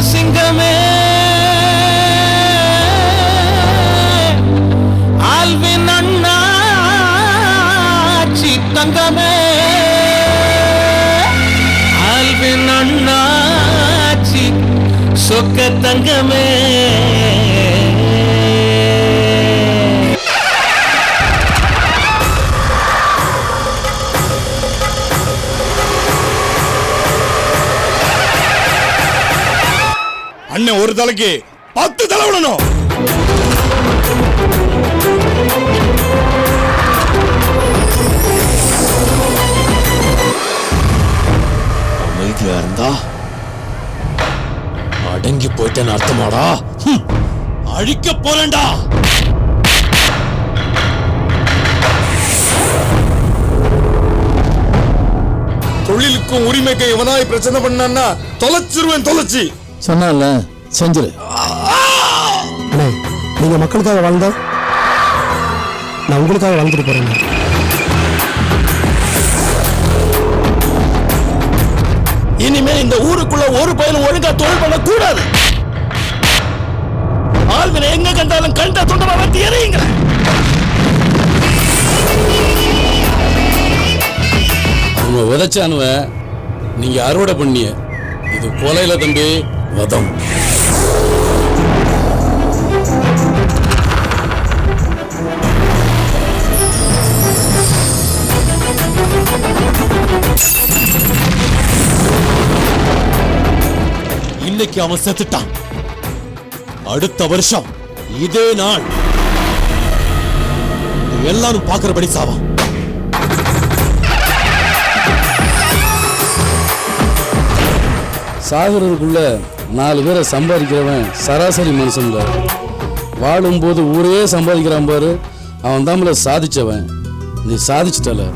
சிங்கமே. ஆல்வின் அண்ணாச்சி தங்கமே. ஆல்வின் அண்ணாச்சி சொக்க தங்கமே. அண்ணன் ஒரு தலைக்கு பத்து தலை விடணும். அமைதியா இருந்தா? அடங்கி போயிட்டேன்னு அர்த்தமாடா? ஹம். அழிக்க போறேன்டா. தொழிலுக்கும் உரிமைக்கும் இவனாய் பிரச்சனை பண்ணான்னா தொலைச்சிருவேன் தொலைச்சி. சொன்னான்ல செஞ்சிரு. அண்ணே நீங்கள் மக்களுக்காக வாழ்ந்தா நான் உங்களுக்காக வாழ்ந்துட்டு போகிறேன் இனிமே இந்த ஊருக்குள்ள ஒரு பயனும் ஒழுங்கா தொழில் பண்ண கூடாது ஆள்வினை எங்க கண்டாலும் கண்ட தொண்டமா வந்து எறியுங்க அவங்க விதைச்சானுவ நீங்க அறுவடை பண்ணிய இது கொலையில தம்பி வதம். இன்னைக்கு அவன் செத்துட்டான். அடுத்த வருஷம் இதே நாள். எல்லாரும் பாக்குறபடி சாவான் சாகுறதுக்குள்ள நாலு பேரை சம்பாதிக்கிறவன் சராசரி மனுஷன்ல வாழும்போது ஊரே சம்பாதிக்கிறான் பாரு. அவன் தான் சாதிச்சவன். நீ சாதிச்சிட்டல.